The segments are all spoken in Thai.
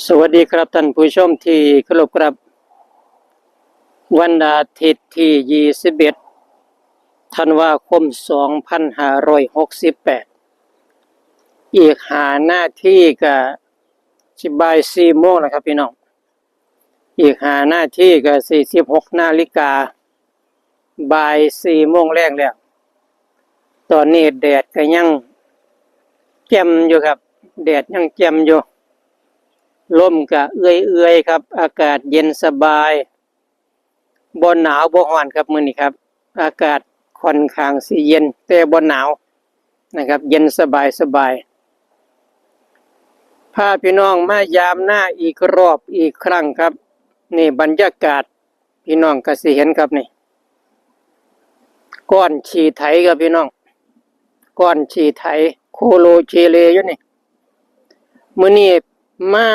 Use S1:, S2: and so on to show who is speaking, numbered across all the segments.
S1: สวัสดีครับท่านผู้ชมที่เคารพครับ วันอาทิตย์ที่ 21 ธันวาคม 2568 อีกหาหน้าที่ก็สิบายสี่โมงนะครับพี่น้อง อีกหาหน้าที่ก็46นาฬิกาบ่ายสี่โมงแรกแล้ว ตอนนี้แดดก็ยังแจ่มอยู่ครับ แดดยังแจ่มอยู่ ลมกะเอื้อยเอื้อยๆครับ อากาศเย็นสบายบนหนาวบ่ร้อนครับมื้อนี้ครับ อากาศค่อนข้างสิเย็น แต่บ่หนาวนะครับ เย็นสบายสบายพาพี่น้องมายามหน้าอีกรอบอีกครั้งครับ นี่บรรยากาศพี่น้องก็สิเห็นครับนี่ก้อนฉีไถครับพี่น้องก้อนฉีไถ โคโลเชเลอยู่นี่มื้อนี้ มา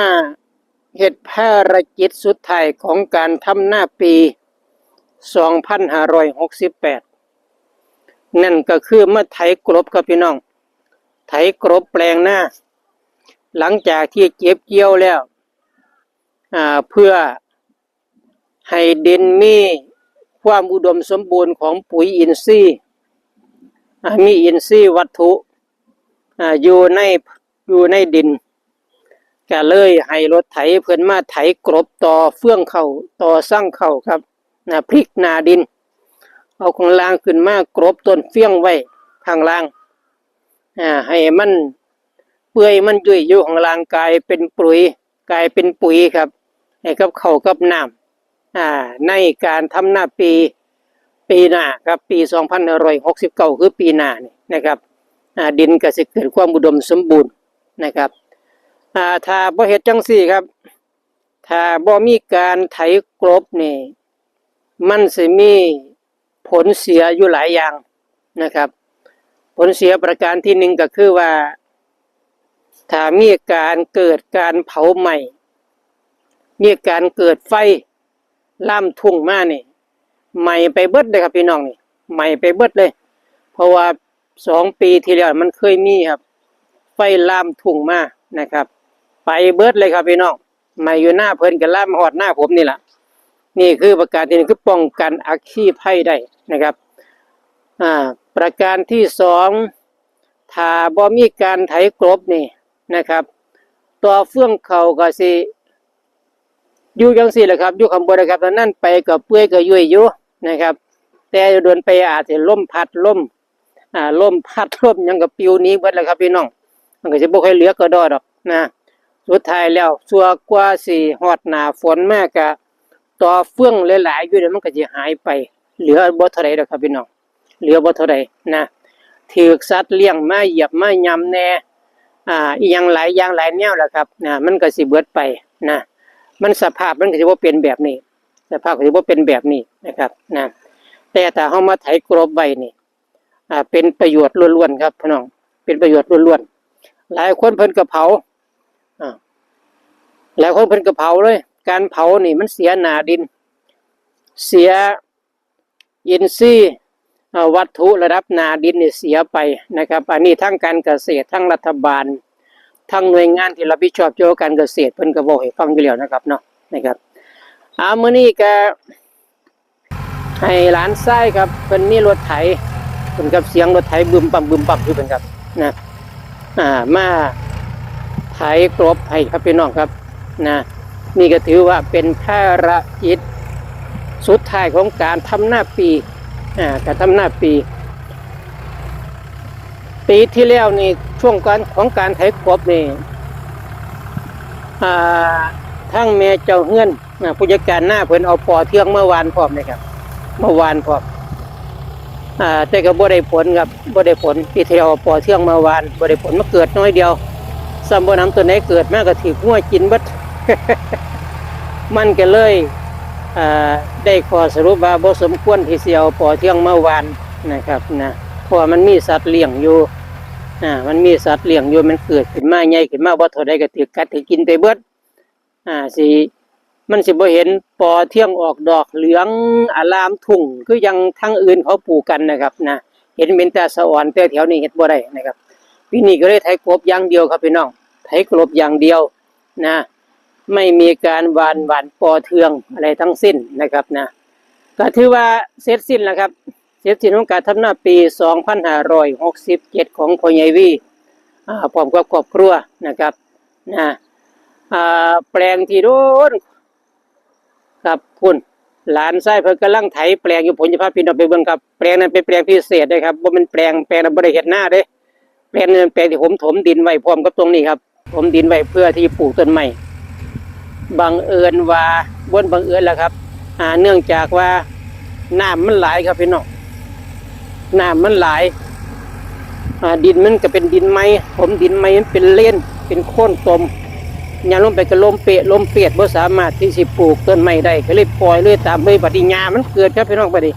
S1: เหตุภารกิจสุดท้ายของการทำหน้าปี 2568 นั่นก็คือมาไถกรบครับพี่น้อง ไถกรบแปลงหน้า หลังจากที่เก็บเกี่ยวแล้ว เพื่อให้ดินมีความอุดมสมบูรณ์ของปุ๋ยอินทรีย์มีอินทรีย์วัตถุออยู่ในอยู่ในดิน ก็เลยให้รถไถเพื่อนมาไถกรบต่อเฟื่องเข่าต่อสร้างเข่าครับนะพลิกนาดิน เอาของล่างขึ้นมากรบต้นเฟี้ยงไว้ข้างล่างอ่าให้มันเปื่อยมันยุ่ยอยู่ของล่างกายเป็นปุ๋ยกลายเป็นปุ๋ยครับให้กับเข่ากับน้ำอ่าในการทำหน้าปีปีหน้าครับปี2569 คือปีหน้านี่นะครับอ่าดินก็จะเกิดความอุดมสมบูรณ์นะครับ อ่าถ้าบ่เฮ็ดจังซี่ครับ ถ้าบ่มีการไถกลบนี่ มันสิมีผลเสียอยู่หลายอย่างนะครับ ผลเสียประการที่หนึ่งก็คือว่า ถ้ามีการเกิดการเผาใหม่มีการเกิดไฟล่ามทุ่งมานี่ไหม้ไปเบิดเลยครับพี่น้องนี่ไหม้ไปเบิดเลย เพราะว่าสองปีที่แล้วมันเคยมีครับ ไฟล่ามทุ่งมานะครับ ไปเบิดเลยครับพี่น้องมาอยู่หน้าเพิ่นกันล่ามหอดหน้าผมนี่แหละนี่คือประการที่หนึ่งคือป้องกันอัคคีภัยได้นะครับอ่าประการที่สองถ้าบ่มีการไถกรบนี่นะครับ ตัวเฟื่องเขาก็สิอยู่จังสี่แหละครับอยู่ข้างบนนะครับตอนนั้นไปกับเปื่อยก็ยุ่ยยู่นะครับ แต่โดนไปอาจจะล่มพัดล่มอ่าล่มพัดล่มยังกับปิวนี้เบิดเลยครับพี่น้อง มันก็จะบ่ค่อยเหลือก็ดอดอกนะ สุดท้ายแล้วสัวกว่าสิฮอดหน้าฝนมากะต่อเฟื่องหลายๆอยู่เดี๋ยวมันก็จะหายไป เหลือบ่เท่าใดดอกครับพี่น้องเหลือบ่เท่าใดนะถูกสัตว์เลี้ยงมาเหยียบมายำแน่อ่าอีหยังหลายอย่างหลายแนวแหละครับนะมันก็สิเบิดไปนะมันสภาพมันก็สิบ่าเป็นแบบนี้ สภาพก็สิบ่าเป็นแบบนี้นะครับนะแต่ถ้าเฮามาไถกรบใบนี่อ่าเป็นประโยชน์ล้วนๆครับพี่น้องเป็นประโยชน์ล้วนๆหลายคนเพิ่นก็เผา อ่าหลายคนเพิ่นก็เผาเลย การเผานี่มันเสียหนาดิน เสียอินทรีย์อ่วัตถุระดับนาดินนี่เสียไปนะครับ อันนี้ทั้งการเกษตรทั้งรัฐบาล ทั้งหน่วยงานที่รับผิดชอบเกี่ยวกับการเกษตรเพิ่นก็บอกให้ฟังอยู่แล้วนะครับเนาะนะครับอามื้อนี้ก็ให้หลานชายครับเพิ่นมีรถไถเพิ่นกับเสียงรถไถบึมปั่มบึมปั่มอยู่เพิ่นครับนะอ่ามา ไถกรบให้ครับพี่น้องครับนะนี่ก็ถือว่าเป็นภารกิจสุดท้ายของการทำหน้าปีอ่าการทำหน้าปี ปีที่แล้วนี่ช่วงการของการไถกรบนี่อ่าทั้งแม่เจ้าเฮือนอ่าผู้จัดการหน้าเพิ่นเอาปอเทืองเมื่อวานพร้อมเลยครับ เมื่อวานพร้อมอ่าแต่ก็บ่ได้ผลครับบ่ได้ผลปีที่แล้วปอเทืองเมื่อวานบ่ได้ผลมาเกิดน้อยเดียว ซ้ำบ่นำตัวไหนเกิดมาก็ถือหัวกินเบิดมันก็เลยได้ขอสรุปว่าบ่สมควรที่สิเอปอเทืองเมื่อวานนะครับนะพราะว่ามันมีสัตว์เลี้ยงอยู่อ่ามันมีสัตว์เลี้ยงอยู่มันเกิดขึ้นมาใหญ่ขึ้นมาบ่เท่าใดก็ถือกัดถือกินไปเบิดอ่าสิมันสิบ่เห็นปอเที่ยงออกดอกเหลืองอารามทุ่งคือยังทางอื่นเขาปลูกกันนะครับนะเห็นเป็นแต่สะอ่อนแต่แถวนี้เห็ดบ่ได้นะครับ ปีนี้ก็เลยไถกบอย่างเดียวครับพี่น้องไถกลบอย่างเดียวนะ ไม่มีการหวานหวานปอเทืองอะไรทั้งสิ้นนะครับนะก็ถือว่าเสร็จสิ้นแล้วครับเสร็จสิ้นของการทำหน้าปี 2567 ของพ่อใหญ่วีอ่าพร้อมกับครอบครัวนะครับนะอ่าแปลงที่โดนครับคุณหลานไส้เพิ่นกำลังไถแปลงอยู่ผมจะพาพี่น้องไปเบิ่งครับแปลงนั้นเป็นแปลงพิเศษเลยครับว่ามันแปลงแปลงนั้นบ่ได้เฮ็ดหน้าเด้ แปลงนั้เป็นแปลงที่ผมถมดินไว้พร้อมกับตรงนี้ครับถมดินไว้เพื่อที่ปลูกต้นไม้บังเอิญว่าบนบังเอิญแหละครับ อ่าเนื่องจากว่าน้ำมันไหลายครับพี่น้องน้ำมันไหลายอ่าดินมันก็เป็นดินไม้ผมดินไม้มันเป็นเล่นเป็นโค่นตมยาลงไปก็ลมเปะลมเปียดบ่สามารถที่สิปลูกต้นไม้ได้ก็เลยปล่อยเลยตามเลยบัดนี้หญ้ามันเกิดครับพี่น้องบัดนี้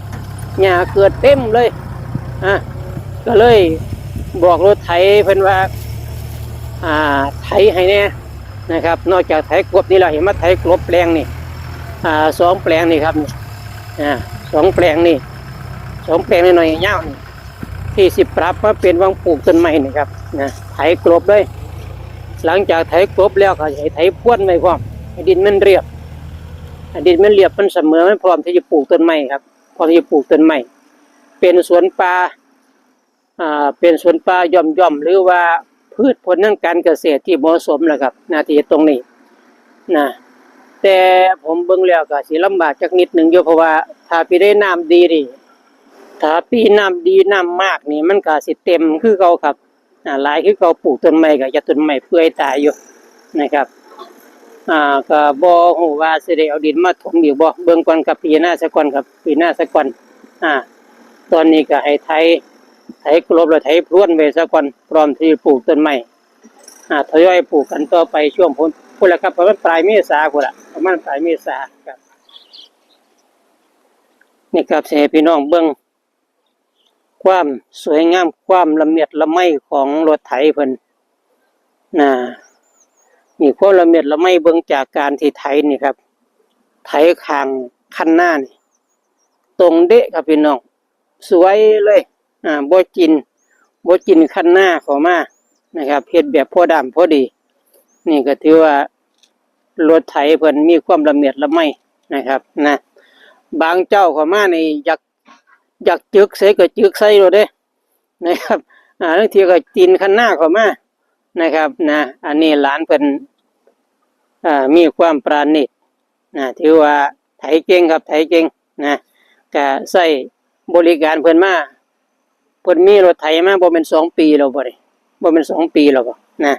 S1: หญ้าเกิดเต็มเลยอะก็เลย บอกรถไถเพิ่นว่า อ่าไถให้แน่นะครับ นอกจากไถกบนี่เราเห็นมาไถกลบแปลงนี่ อ่าสองแปลงนี่ครับนี่อ่าสองแปลงนี่สองแปลงนี่หน่อยเงาวนี่ที่สิบปรับมาเป็นวังปลูกต้นไม้นี่ครับนะไถกลบเลยหลังจากไถกลบแล้วก็ให้ไถพ่วนไว้พร้อมให้ดินมันเรียบดินมันเรียบมันเสมอมันพร้อมที่จะปลูกต้นไม้ครับพร้อมที่จะปลูกต้นไม้เป็นสวนป่าอ่า เป็นสวนป่าย่อมย่อมหรือว่าพืชผลทางการเกษตรที่เหมาะสมแหละครับนาทีตรงนี้นะแต่ผมเบิ่งแล้วก็สิลำบากจักนิดหนึ่งอยู่เพราะว่าถ้าพี่ได้น้ำดีนี่ถ้าพี่น้ำดีน้ำมากนี่มันก็สิเต็มคือเก่าครับหลายคือเก่าปลูกต้นไม้ก็จะต้นไม้เปื่อยตายอยู่นะครับอ่าก็บ่ฮู้ว่าสิได้เอาดินมาถมอีกบ่เบิ่งก่อนกับปีหน้าซะก่อนครับปีหน้าซะก่อนอ่าตอนนี้ก็ให้ไถ ไถกลบแล้วไถพรวนไว้ซะก่อนพร้อมที่ปลูกต้นไม้อ่าทยอยปลูกกันต่อไปช่วงพ้นพุ่นละครับประมาณปลายเมษาพุ่นละประมาณปลายเมษาครับนี่ครับเสพี่น้องเบิ่งความสวยงามความละเมียดละไมของรถไถเพิ่นน่ะนี่ความละเมียดละไมเบิ่งจากการที่ไถนี่ครับ ไถคางคันหน้านี่ ตรงเดะครับพี่น้อง สวยเลย อ่าบ่จินบ่จินคันหน้าเขอมานะครับเฮ็ดแบบพอดำพอดี นี่ก็ถือว่ารถไถเพิ่นมีความละเมียดละไมนะครับนะบางเจ้าเข้ามานี่อยากอยากจึกใส่ก็จึกใส่โลดเด้นะครับอ่าบางทีก็จินคันหน้าเข้ามานะครับนะอันนี้หลานเพิ่นอ่ามีความปราณีตนะถือว่าไถเก่งครับไถเก่งนะก็ใส่บริการเพิ่นมา เพิ่นมีรถไถมาบ่เป็นสองปีแล้วบ่ได้บ่เป็นสองปีแล้วก็นะ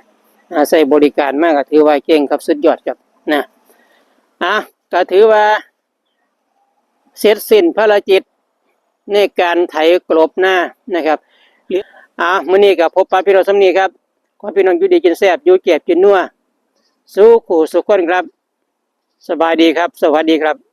S1: อ่าใส่บริการมากก็ถือว่าเก่งครับสุดยอดครับนะอะก็ถือว่าเสร็จสิ้นภารกิจในการไถกลบหน้านะครับหรืออะมื้อนี้ก็พบปะพี่น้องสำนีครับขอพี่น้องอยู่ดีกินแซ่บอยู่เจ็บกินนัวสู้ขู่สุขคนครับ สบายดีครับ สวัสดีครับ